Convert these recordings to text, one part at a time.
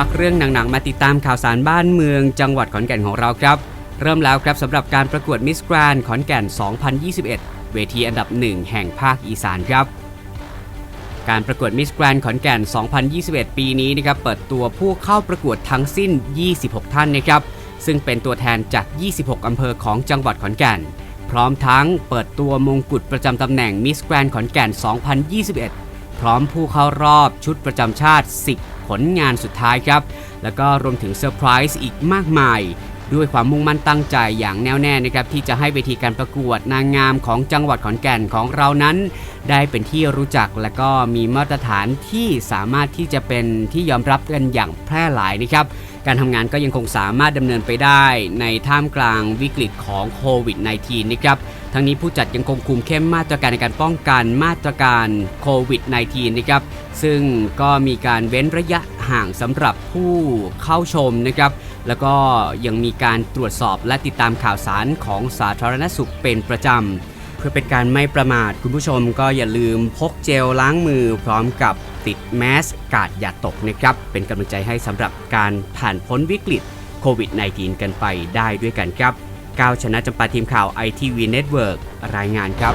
พักเรื่องหนังๆมาติดตามข่าวสารบ้านเมือง จังหวัดขอนแก่นของเราครับ เริ่มแล้วครับสำหรับการประกวดมิส g กรนขอนแก่น 2021 เวทีอันดับหนึ่งแห่งภาคอีสานครับ การประกวดมิส g กรนขอนแก่น 2021 ปีนี้นะครับเปิดตัวผู้เข้าประกวดทั้งสิ้น 26 ท่านนะครับ ซึ่งเป็นตัวแทนจาก 26 อำเภอของจังหวัดขอนแก่น พร้อมทั้งเปิดตัวมงกุฎประจำตำแหน่งมิส g กรนขอนแก่น 2021 พร้อมผู้เข้ารอบชุดประจำชาติ 10 ผลงานสุดท้ายครับ แล้วก็รวมถึงเซอร์ไพรส์อีกมากมาย ด้วยความมุ่งมั่นตั้งใจอย่างแน่วแน่นะครับที่จะให้เวทีการประกวดนางงามของจังหวัดขอนแก่นของเรานั้น ได้เป็นที่รู้จักและก็มีมาตรฐานที่สามารถที่จะเป็นที่ยอมรับกันอย่างแพร่หลายนะครับการทำงานก็ยังคงสามารถดำเนินไปได้ในท่ามกลางวิกฤตของโควิด -19 นะครับ ทั้งนี้ผู้จัดยังคงคุมเข้มมาตรการในการป้องกันมาตรการโควิด -19 นะครับ ซึ่งก็มีการเว้นระยะห่างสำหรับผู้เข้าชมนะครับ แล้วก็ยังมีการตรวจสอบและติดตามข่าวสารของสาธารณสุขเป็นประจำเพื่อเป็นการไม่ประมาทคุณผู้ชมก็อย่าลืมพกเจลล้างมือพร้อมกับติดแมสกาดอย่าตกนะครับ เป็นกำลังใจให้สำหรับการผ่านพ้นวิกฤตโควิด -19 กันไปได้ด้วยกันครับ ก้าวชนะจำปาทีมข่าว ITV Network รายงานครับ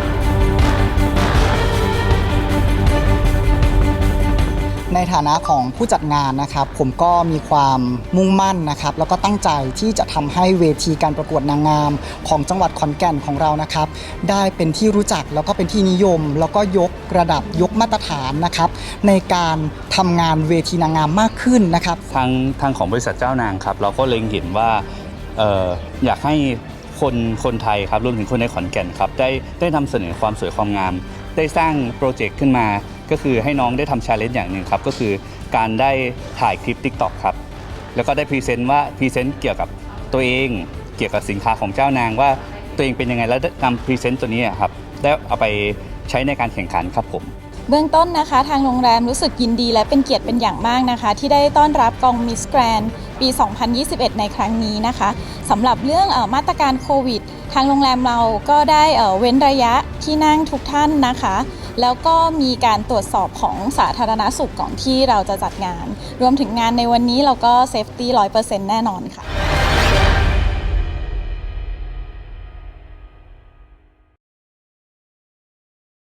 ในฐานะของผู้จัดงานนะครับ ผมก็มีความมุ่งมั่นนะครับ แล้วก็ตั้งใจที่จะทำให้เวทีการประกวดนางงาม ของจังหวัดขอนแก่นของเรานะครับ ได้เป็นที่รู้จักแล้วก็เป็นที่นิยม แล้วก็ยกระดับยกมาตรฐานนะครับ ในการทำงานเวทีนางงามมากขึ้นนะครับ ทางทางของบริษัทเจ้านางครับ เราก็เล็งเห็นว่าเอออยากให้คนคนไทยครับรวมถึงคนในขอนแก่นครับได้ได้นำเสนอความสวยความงาม ได้สร้างโปรเจกต์ขึ้นมา ก็คือให้น้องได้ทำชาเลนจ์อย่างหนึ่งครับก็คือการได้ถ่ายคลิป TikTok ครับแล้วก็ได้พรีเซนต์ว่าพรีเซนต์เกี่ยวกับตัวเองเกี่ยวกับสินค้าของเจ้านางว่าตัวเองเป็นยังไงแล้วนำพรีเซนต์ตัวนี้ครับได้เอาไปใช้ในการแข่งขันครับผม เบื้องต้นนะคะ ทางโรงแรมรู้สึกยินดีและเป็นเกียรติเป็นอย่างมากนะคะ ที่ได้ต้อนรับกองมิสแกรนปี 2021 ในครั้งนี้นะคะสำหรับเรื่องออมาตรการโควิด ทางโรงแรมเราก็ได้เเว้นระยะที่นั่งทุกท่านนะคะ แล้วก็มีการตรวจสอบของสาธารณสุขก่อนที่เราจะจัดงาน รวมถึงงานในวันนี้เราก็เซฟตี้100%แน่นอนค่ะ